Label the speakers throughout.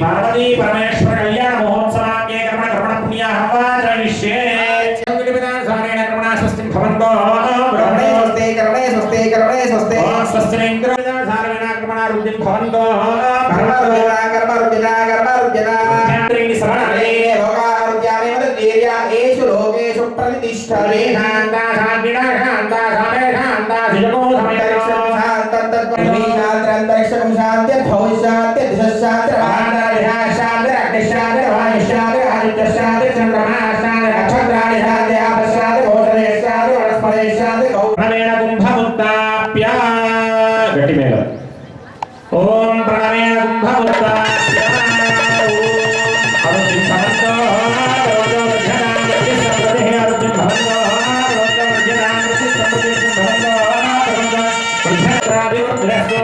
Speaker 1: पार्वती परमेश्वर कल्याण महोत्सवाक्ये कर्मण
Speaker 2: कर्मण पुण्याः वा द्रविष्ये संविधानसारेण कर्मणा
Speaker 1: स्वस्तिं भवन्तो। ब्रह्मणे स्वस्ते कर्णे
Speaker 2: स्वस्ते कर्णे स्वस्ते
Speaker 1: स्वस्तिरेन्द्रसारेण कर्मणा
Speaker 2: रुद्धिं भवन्तो कर्म रुद्धिरा कर्म
Speaker 1: रुद्धिरा สรีทานตา
Speaker 2: ทาน
Speaker 1: วินาทานตาทานได้ทานตาสิจโ వృద్ధత్రాభివృద్ధిరస్తు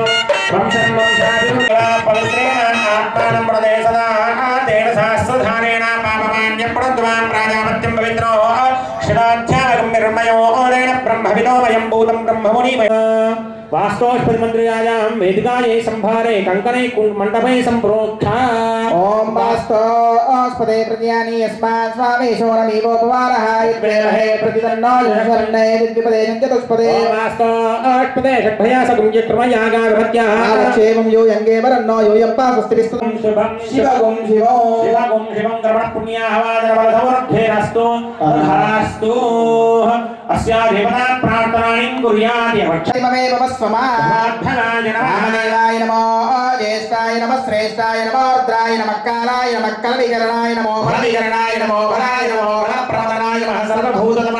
Speaker 1: వంశం వంశాభివృద్ధిరా పవిత్రేణ ఆత్మానం ప్రదే సదా తేన సహస్రధారేణ పాపమాన్యం ప్రణద్వాం రాజాపత్యం పవిత్రో శిలాధ్యాగం నిర్మయో ఓరేణ బ్రహ్మవిదోమయం భూతం బ్రహ్మమునిమయ వాస్తోష్పతి మంత్రియాయాం వేదికాయే సంభారే కంకణై కు- మండపై
Speaker 2: ఓం వాస్తోస్పదే ప్రజ్ఞాని యస్మాత్ స్వామేశ్వరమీవోపవారः యుద్వేమహే ప్రతిదన్నో జనశరణే విద్యుపదే చతుష్పదే
Speaker 1: వాస్తోష్పదే షడ్భయా సగుంజక్రమయాగాగమత్యా
Speaker 2: ఆలక్షేమం యో యంగే వరన్నో యూయం పాసస్తిరిస్తు
Speaker 1: శుభం
Speaker 2: శివగుం శివో
Speaker 1: శివగుం శివం కర్మణ పుణ్యాహవాదనవలసమర్థేరస్తు తథాస్తు అస్యాదేవతా ప్రార్థనానిం కుర్యాది
Speaker 2: క్షేమమే మమ స్వమా
Speaker 1: అవక్షమార్థనాయ నమః
Speaker 2: మహాదేవాయ నమో జ్యేష్ఠాయ నమ శ్రేష్ఠాయ నమో రుద్రాయ నమ కాలాయ నమ నమో బలవికరణాయ నమో బలాయ నమో బలప్రదనాయ నమ సర్వభూతమనాయ నమ మనోన్మనాయ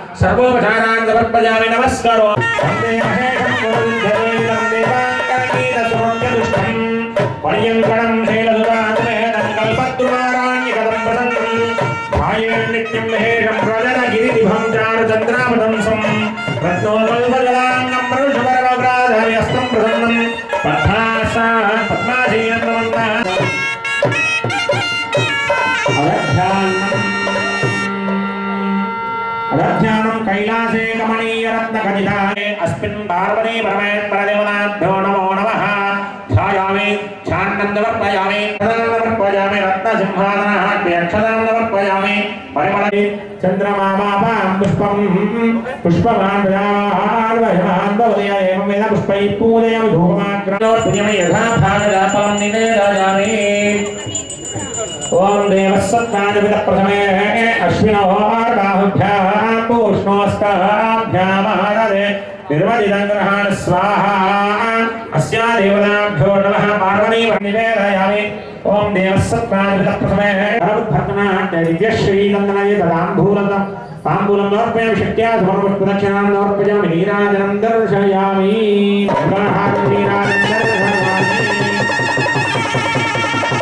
Speaker 1: సూర్యసి విష్ణో ధ్రువసి వైష్ణవసి విష్ణవే कथितानि अस्मिन् पार्वणे परमेश्वरदेवनाभ्यो नमो नमः। ध्यायामि, ध्यानन्दवर्पयामि तदन्दवर्पयामि रत्नसिंहासनः क्ष्यक्षदन्दवर्पयामि परिमलि चन्द्रमामापां पुष्पं पुष्पमान्वयार्वहमान्वोदय एवमेव पुष्पैः पूजयामि धूपमाग्रं यथा भागदापं निवेदयामि। ओम देवस्वत्नादिपितप्रथमे अश्विनोर्बाहुभ्यः पूष्णोस्ताभ्यामहारदे निर्वजिदङ्ग्रहाण स्वाहा। अस्या देवताभ्यो नमः पार्वती निवेदयामि ॐ देवस्वत्नादिपितप्रथमे दिव्यश्रीनन्दनये तदाम्भूलतम् ताम्बूलं समर्पयामि शक्त्या समर्पदक्षिणां समर्पयामि नीराजनं दर्शयामि नीराजनं दर्शयामि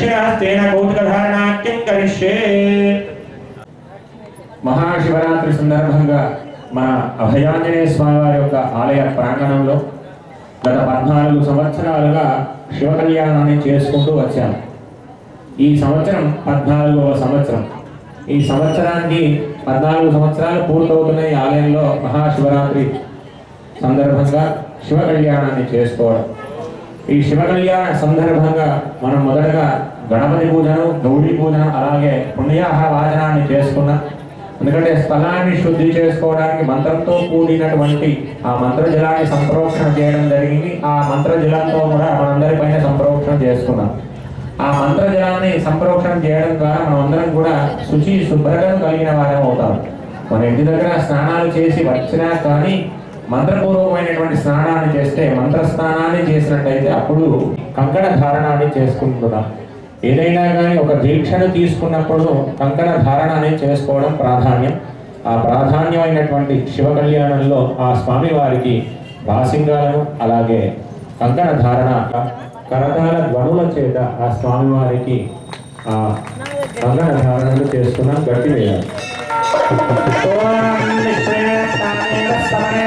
Speaker 1: దక్షిణహస్తేన కౌతుకధారణాఖ్యం కరిష్యే.
Speaker 3: మహాశివరాత్రి సందర్భంగా మన అభయాంజనేయ స్వామివారి యొక్క ఆలయ ప్రాంగణంలో గత పద్నాలుగు సంవత్సరాలుగా శివ కళ్యాణాన్ని చేసుకుంటూ వచ్చాను ఈ సంవత్సరం పద్నాలుగవ సంవత్సరం. ఈ సంవత్సరానికి పద్నాలుగు సంవత్సరాలు పూర్తవుతున్న ఈ ఆలయంలో మహాశివరాత్రి సందర్భంగా శివ కళ్యాణాన్ని చేసుకోవడం. ఈ శివ కళ్యాణ సందర్భంగా మనం మొదటగా గణపతి పూజను గౌరీ పూజను అలాగే పుణ్యాహ వాచనాన్ని చేసుకున్నాం ఎందుకంటే స్థలాన్ని శుద్ధి చేసుకోవడానికి మంత్రంతో కూడినటువంటి ఆ మంత్ర జలాన్ని సంప్రోక్షణ చేయడం జరిగింది. ఆ మంత్ర జలంతో కూడా మనందరి పైన సంప్రోక్షణ చేసుకున్నాం. ఆ మంత్ర జలాన్ని సంప్రోక్షణ చేయడం ద్వారా మనమందరం కూడా శుచి శుభ్రతను కలిగిన వారం అవుతాం. మన ఇంటి దగ్గర స్నానాలు చేసి వచ్చినా కానీ మంత్రపూర్వకమైనటువంటి స్నానాన్ని చేస్తే మంత్ర స్నానాన్ని చేసినట్టయితే అప్పుడు కంకణ ధారణాన్ని చేసుకుంటున్నాం. ఏదైనా కానీ ఒక దీక్షను తీసుకున్నప్పుడు కంకణ ధారణ అనేది చేసుకోవడం ప్రాధాన్యం. ఆ ప్రాధాన్యమైనటువంటి శివ కళ్యాణంలో ఆ స్వామి వారికి భాసింగాలను అలాగే కంకణ ధారణ కరతాల ధ్వనుల చేత ఆ స్వామి వారికి ఆ కంకణ ధారణలు చేసుకున్న గట్టి వేయాలి
Speaker 1: సమనే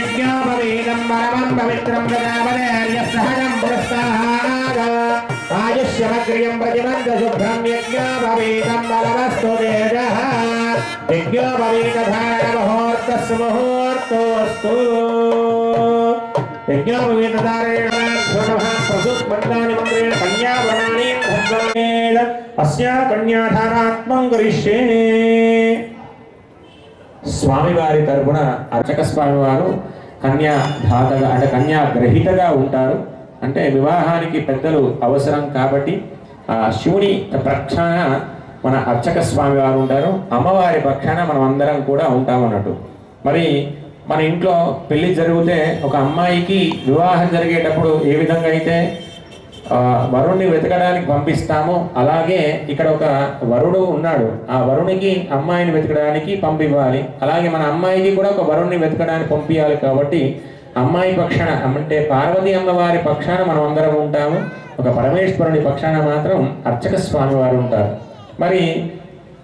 Speaker 1: यज्ञोपवीतम् परमम् पवित्रम् प्रदावने हर्यसहजम् पुरस्ताहाग राजस्यमग्रियम् प्रतिबन्धशुभ्रम् यज्ञोपवीतम् बलवस्तु तेजः यज्ञोपवीतधारेण प्रसुत्मण्डानि करिष्ये। స్వామివారి తరపున అర్చక స్వామివారు కన్యా ధాతగా అంటే కన్యా గ్రహీతగా ఉంటారు. అంటే వివాహానికి పెద్దలు అవసరం కాబట్టి ఆ శివుని ప్రక్షాన మన అర్చక స్వామివారు ఉంటారు. అమ్మవారి పక్షాన మనం అందరం కూడా ఉంటాం అన్నట్టు. మరి మన ఇంట్లో పెళ్ళి జరిగితే ఒక అమ్మాయికి వివాహం జరిగేటప్పుడు ఏ విధంగా అయితే వరుణ్ణి వెతకడానికి పంపిస్తాము. అలాగే ఇక్కడ ఒక వరుడు ఉన్నాడు. ఆ వరుణికి అమ్మాయిని వెతకడానికి పంపివ్వాలి. అలాగే మన అమ్మాయికి కూడా ఒక వరుణ్ణి వెతకడానికి పంపించాలి కాబట్టి అమ్మాయి పక్షాన అంటే పార్వతి అమ్మవారి పక్షాన మనం అందరం ఉంటాము. ఒక పరమేశ్వరుని పక్షాన మాత్రం అర్చక స్వామి వారు ఉంటారు. మరి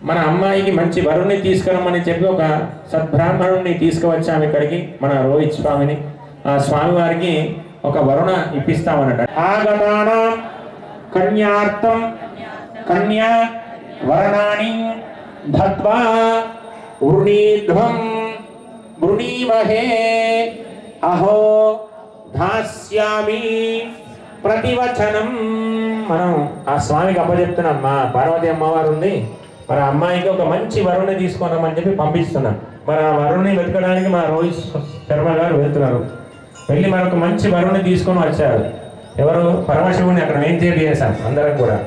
Speaker 1: మన అమ్మాయికి మంచి వరుణ్ణి తీసుకురమ్మని చెప్పి ఒక సద్బ్రాహ్మణుణ్ణి తీసుకువచ్చాము ఇక్కడికి మన రోహిత్ స్వామిని. ఆ స్వామివారికి ఒక వరుణ ఇప్పిస్తామన్నట. ఆగమానం కన్యార్థం కన్యా వరణాని ధత్వా వృణీధ్వం వృణీమహే అహో ధాస్యామి ప్రతివచనం. మనం ఆ స్వామికి అప్పచెప్తున్నాం మా పార్వతి అమ్మవారు ఉంది మరి అమ్మాయికి ఒక మంచి వరుణ్ణి తీసుకున్నామని చెప్పి పంపిస్తున్నాం. మరి ఆ వరుణ్ణి వెతకడానికి మా రోహిత్ శర్మ గారు వెళ్తున్నారు. వెళ్ళి మనకు మంచి వరుణ్ణి తీసుకొని వచ్చారు ఎవరు? పరమశివుని అక్కడ ఏం చేశాం అందరం కూడా.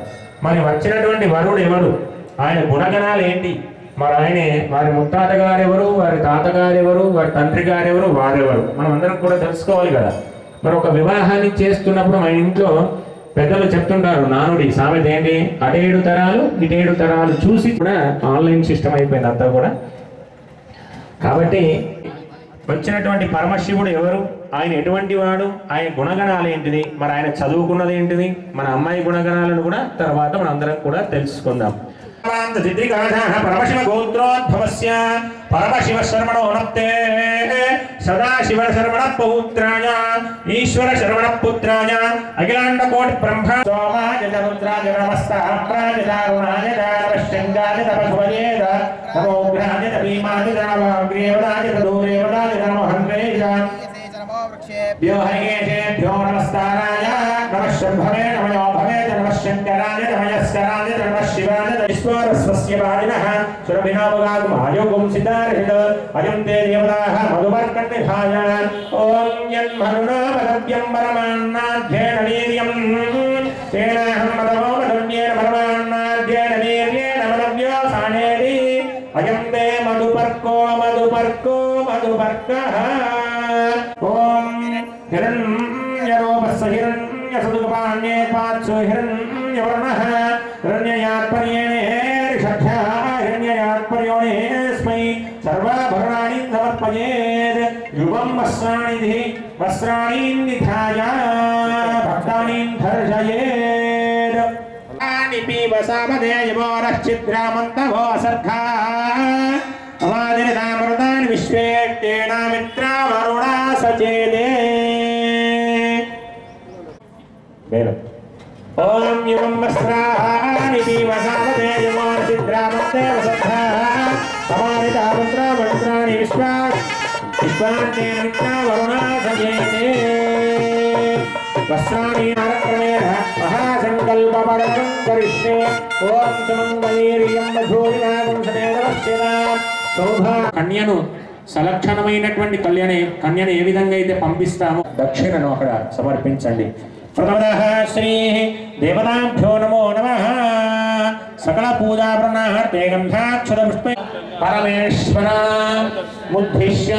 Speaker 1: మరి వచ్చినటువంటి వరుడు ఎవరు ఆయన గుణగణాలు ఏంటి? మరి ఆయన వారి ముత్తాత గారు ఎవరు వారి తాతగారు ఎవరు వారి తండ్రి గారు ఎవరు వారెవరు? మనం అందరం కూడా తెలుసుకోవాలి కదా. మరి ఒక వివాహాన్ని చేస్తున్నప్పుడు మన ఇంట్లో పెద్దలు చెప్తుంటారు నానుడి సామెత ఏంటి? అటేడు తరాలు ఇటేడు తరాలు చూసి కూడా ఆన్లైన్ సిస్టమ్ అయిపోయింది అంతా కూడా. కాబట్టి వచ్చినటువంటి పరమశివుడు ఎవరు? ఆయన ఎటువంటి వాడు? ఆయన గుణగణాలు ఏంటిది? మరి ఆయన చదువుకున్నది ఏంటిది? మన అమ్మాయి గుణగణాలను కూడా తర్వాత మన అందరం కూడా తెలుసుకుందాం. సిద్ధికాశः పరమశివగోత్రోద్భవస్య పరమశివశర్మణో నప్తే సదాశివశర్మణపౌత్రాయ. ఈశ్వరశర్మణపుత్రాయ. అఖిలాండకోటి బ్రహ్మ సోమాయ చరుద్రాయ నమస్తాయ దారుణాయ దానవశంగాయ తపస్వయేద. నమోగ్రాయ భీమాయ దావాగ్రేవదాయ తదూరేవదాయ నమో హన్వేజ భ్యో హరికేశేభ్యో నమస్తారాయ నమః శంభవే నమయో భవే నమః శంకరాయ నమయస్కరాయ నమః శివాయ ఈశ్వరస్వస్య వాదినః సురభినామగాగుమాయోగం సితార్హిత అయం తే దేవతాః మధువర్కటిభాయ ఓం యన్మనునామదవ్యం పరమాన్నాధ్యేన వీర్యం తేనాహం మదమో మధున్యేన పరమాన్నాధ్యేన వీర్యేణ మదవ్యోసానేది అయం తే మధుపర్కో మధుపర్కో మధుపర్కః हिरण्ये पात्सु हिरण्यवर्णः हिरण्ययात्पर्येणेषभ्यः हिरण्ययात्पर्योणेऽस्मै सर्वाभरणानि समर्पयेत्। युवं वस्त्राणि वस्त्राणि निधाय भक्तानि धर्षयेत्। पीब सामदेयमोरश्चिद्रामन्तवो असर्गा अवादिनतामृतान् विश्वेट्येण मित्रावरुणा सचेदे। ఓం యువం వస్త్రాహాని సమానితా మంత్రా విశ్వా వరుణా సజేతే వస్త్రాణి నారక్రమేణ కరిష్యే ఓం సుమంగళీర్యం మధూరినాగం సదేవ శోభా కన్యను సలక్షణమైనటువంటి కళ్యాణ కన్యను ఏ విధంగా అయితే పంపిస్తామో దక్షిణను అక్కడ సమర్పించండి. ప్రథమదః శ్రీ దేవతాభ్యో నమో నమః సకల పూజా ప్రణాహర్తే గంధాక్షర పరమేశ్వర ముద్దిశ్య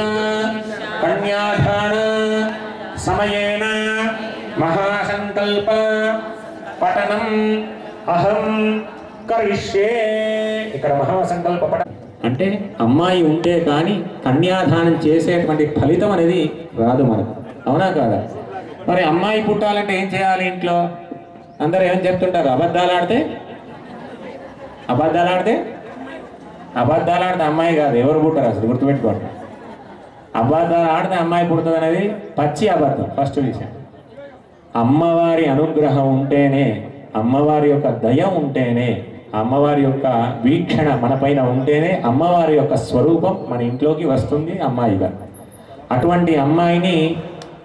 Speaker 1: కన్యాధాన సమయేన మహాసంకల్ప పఠనం అహం కరిష్యే ఇక్కడ మహాసంకల్ప పఠనం అంటే అమ్మాయి ఉంటే కానీ కన్యాదానం చేసేటువంటి ఫలితం అనేది రాదు మనకు. అవునా కాదా? మరి అమ్మాయి పుట్టాలంటే ఏం చేయాలి ఇంట్లో? అందరూ ఏం చెప్తుంటారు? అబద్ధాలు ఆడితే? అబద్ధాలు ఆడితే? అబద్ధాలు ఆడితే అమ్మాయి కాదు ఎవరు పుట్టారు అసలు గుర్తుపెట్టుకోండి. అబద్ధాలు ఆడితే అమ్మాయి పుడుతుంది అనేది పచ్చి అబద్ధం ఫస్ట్ విషయం. అమ్మవారి అనుగ్రహం ఉంటేనే అమ్మవారి యొక్క దయ ఉంటేనే అమ్మవారి యొక్క వీక్షణ మన పైన ఉంటేనే అమ్మవారి యొక్క స్వరూపం మన ఇంట్లోకి వస్తుంది అమ్మాయిగా. అటువంటి అమ్మాయిని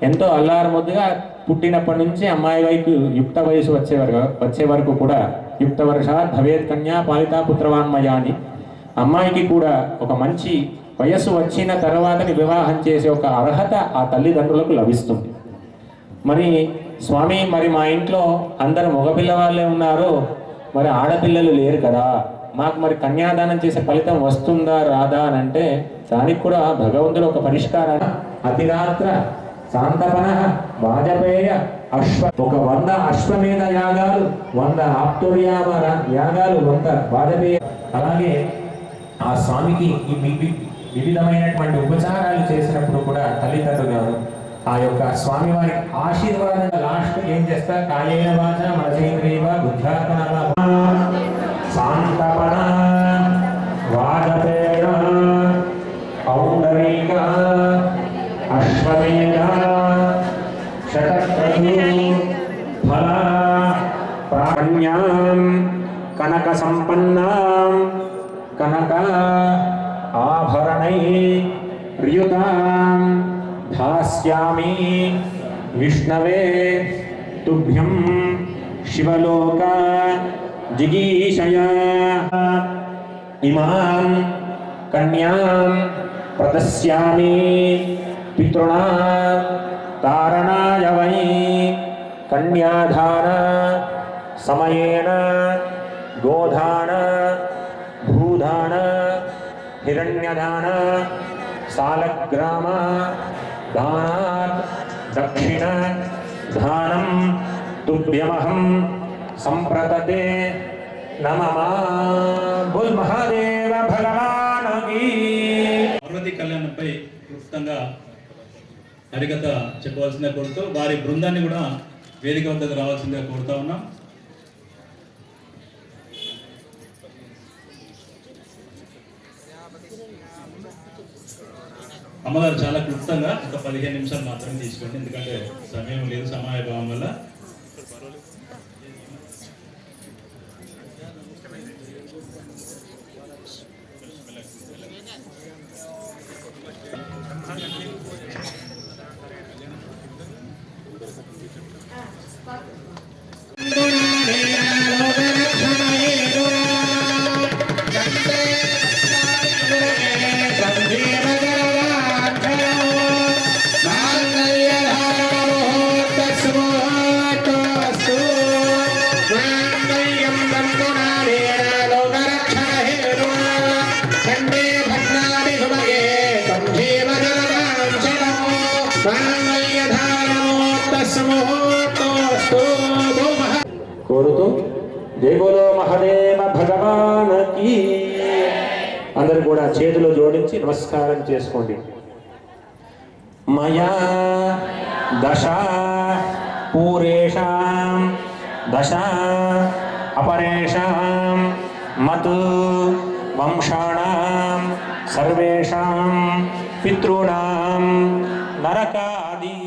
Speaker 1: ఎంతో అల్లారముద్దుగా పుట్టినప్పటి నుంచి అమ్మాయి వైపు యుక్త వయసు వచ్చే వరకు వచ్చే వరకు కూడా యుక్త వర్ష భవేత్ కన్యా పాలితా పుత్రవాన్మయ అని అమ్మాయికి కూడా ఒక మంచి వయస్సు వచ్చిన తర్వాతని వివాహం చేసే ఒక అర్హత ఆ తల్లిదండ్రులకు లభిస్తుంది. మరి స్వామి మరి మా ఇంట్లో అందరు మగపిల్ల వాళ్ళే ఉన్నారు. మరి ఆడపిల్లలు లేరు కదా. మాకు మరి కన్యాదానం చేసే ఫలితం వస్తుందా రాదా అని అంటే దానికి కూడా భగవంతుడు ఒక పరిష్కారాన్ని అతిరాత్ర శాంతపన వాజపేయ అశ్వ ఒక వంద అశ్వమేధ యాగాలు వంద ఆప్తుర్యామ యాగాలు వంద వాజపేయ. అలాగే ఆ స్వామికి ఈ వివిధమైనటువంటి ఉపచారాలు చేసినప్పుడు కూడా తల్లిదండ్రులు ఆ యొక్క స్వామి వారి ఆశీర్వాదం లాస్ట్ ఏం చేస్తా కాయేన వాచ మనసేంద్రియవ బుద్ధాత్మన? శాంతపణ వాజపేయ. ఔండరీక अश्वमेधा फला प्राण्यां कनकसम्पन्नां कनक आभरणैः र्युतां धास्यामि विष्णवे तुभ्यं शिवलोका जिगीषया इमां कन्यां కన్యాం ప్రదస్యామి పితృణాం తారణాయ వై కన్యాధాన సమయేన గోధాన భూధాన హిరణ్యదాన సాలగ్రామ దానాత్ దక్షిణ దానం తుభ్యమహం సంప్రతతే నమమా బుల్ మహాదేవ భగవానకి
Speaker 4: పార్వతీ కళ్యాణంపై క్లుప్తంగా హరికత చెప్పవలసిందే కోరుతూ వారి బృందాన్ని కూడా వేదిక వద్దకు రావాల్సిందే కోరుతా ఉన్నాం.
Speaker 1: అమ్మగారు చాలా క్లుప్తంగా ఒక పదిహేను నిమిషాలు మాత్రమే తీసుకోండి ఎందుకంటే సమయం లేదు సమయ భావం వల్ల.
Speaker 5: కోరుతూ జై బోలో మహదేవ భగవానకి అందరు కూడా చేతులు జోడించి నమస్కారం చేసుకోండి. మయా దశ పూరేషాం దశ అపరేషాం మత్ వంశాణాం సర్వేషాం పితॄణాం నరకాది